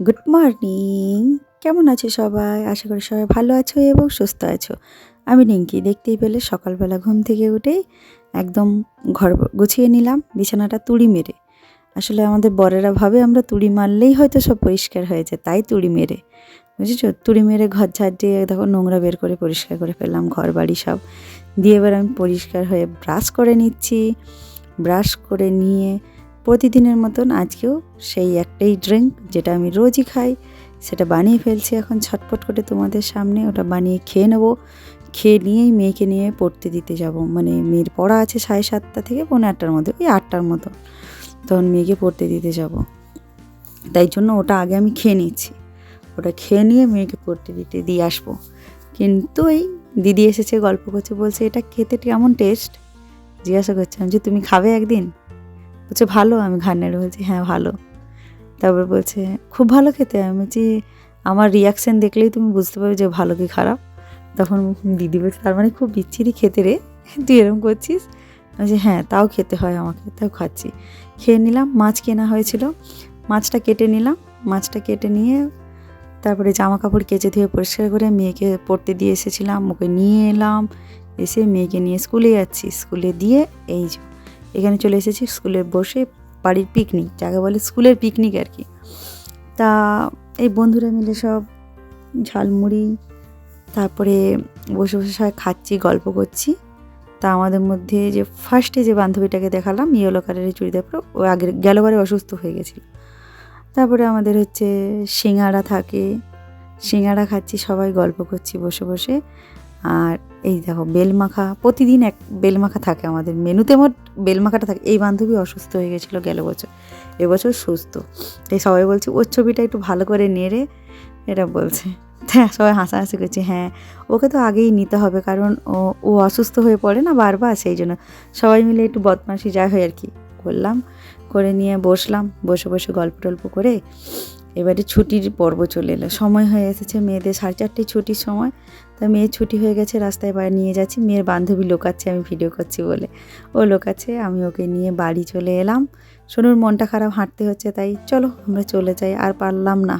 Good morning কেমন আছো সবাই? আশা করি সবাই ভালো আছো এবং সুস্থ আছো। আমি রিঙ্কি, দেখতেই পেলে সকালবেলা ঘুম থেকে উঠেই একদম ঘর গুছিয়ে নিলাম, বিছানাটা তুড়ি মেরে। আসলে আমাদের বরেরা ভাবে আমরা তুড়ি মারলেই হয়তো সব পরিষ্কার হয়েছে তাই তুড়ি মেরে। বুঝেছ? তুড়ি মেরে ঘর ঝাড় দিয়ে দেখো নোংরা বের করে পরিষ্কার করে ফেললাম ঘর বাড়ি সব। দিয়ে এবার আমি পরিষ্কার হয়ে ব্রাশ করে নিচ্ছি। ব্রাশ করে নিয়ে প্রতিদিনের মতন আজকেও সেই একটাই ড্রিঙ্ক যেটা আমি রোজই খাই, সেটা বানিয়ে ফেলছি এখন ছটপট করে তোমাদের সামনে। ওটা বানিয়ে খেয়ে নেব। খেয়ে নিয়েই মেয়েকে নিয়ে পড়তে দিতে যাব। মানে মেয়ের পড়া আছে সাড়ে সাতটা থেকে পৌনে আটটার মধ্যে, ওই আটটার মতো। তখন মেয়েকে পড়তে দিতে যাব। তাই জন্য ওটা আগে আমি খেয়ে নিচ্ছি। ওটা খেয়ে নিয়ে মেয়েকে পড়তে দিতে, দিয়ে আসব। কিন্তু এই দিদি এসেছে, গল্প করছে, বলছে, এটা খেতে কেমন টেস্ট জিজ্ঞাসা করছিলাম যে তুমি খাবে একদিন? বলছে, ভালো, আমি ঘাড় বলছি হ্যাঁ ভালো। তারপর বলছে, খুব ভালো খেতে। আমি বলছি, আমার রিয়াকশান দেখলেই তুমি বুঝতে পারবে যে ভালো কি খারাপ। তখন দিদি বলছে, তার মানে খুব বিচ্ছিরি খেতে রে, তুই এরকম করছিস? বলছি হ্যাঁ তাও খেতে হয় আমাকে, তাও খাচ্ছি। খেয়ে নিলাম, মাছ কেনা হয়েছিল, মাছটা কেটে নিলাম, মাছটা কেটে নিয়ে তারপরে জামা কাপড় কেচে ধুয়ে পরিষ্কার করে মেয়েকে পড়তে দিয়ে এসেছিলাম, ওকে নিয়ে এলাম, এসে মেয়েকে নিয়ে স্কুলে যাচ্ছি। স্কুলে দিয়ে এই যে এখানে চলে এসেছি স্কুলে বসে বাড়ির পিকনিক, যাকে বলে স্কুলের পিকনিক আর কি। তা এই বন্ধুরা মিলে সব ঝালমুড়ি, তারপরে বসে বসে সবাই খাচ্ছি, গল্প করছি। তা আমাদের মধ্যে যে ফার্স্টে যে বান্ধবীটাকে দেখালাম, ইয়েলো কালারের চুড়িদার পরে, ও আগের গেলবারে অসুস্থ হয়ে গেছিল। তারপরে আমাদের হচ্ছে সিঙ্গাড়া থাকে সিঙ্গাড়া খাচ্ছি, সবাই গল্প করছি বসে বসে। আর এই দেখো বেলমাখা প্রতিদিন এক বেলমাখা থাকে আমাদের মেনুতে মোট বেলমাখাটা থাকে। এই বান্ধবী অসুস্থ হয়ে গেছিল গেল বছর, এবছর সুস্থ। তাই সবাই বলছে, ওর ছবিটা একটু ভালো করে নেড়ে এটা বলছে। হ্যাঁ সবাই হাসাহাসি করছে হ্যাঁ ওকে তো আগেই নিতে হবে, কারণ ও ও অসুস্থ হয়ে পড়ে না বারবার, সেই জন্য। সবাই মিলে একটু বদমাশি যা হয় আর কি করলাম। করে নিয়ে বসলাম। বসে বসে গল্প টল্প করে এবারে ছুটির পর্ব চলে এলো। সময় হয়ে এসেছে মেয়েদের সাড়ে চারটে ছুটির সময়। তা মেয়ে ছুটি হয়ে গেছে, রাস্তায় বাড়ি নিয়ে যাচ্ছি। মেয়ের বান্ধবী লোকাচ্ছে, আমি ভিডিও করছি বলে। ও লোকাচ্ছে, আমি ওকে নিয়ে বাড়ি চলে এলাম। সোনুর মনটা খারাপ, হাঁটতে হচ্ছে, তাই চলো আমরা চলে যাই। আর পারলাম না।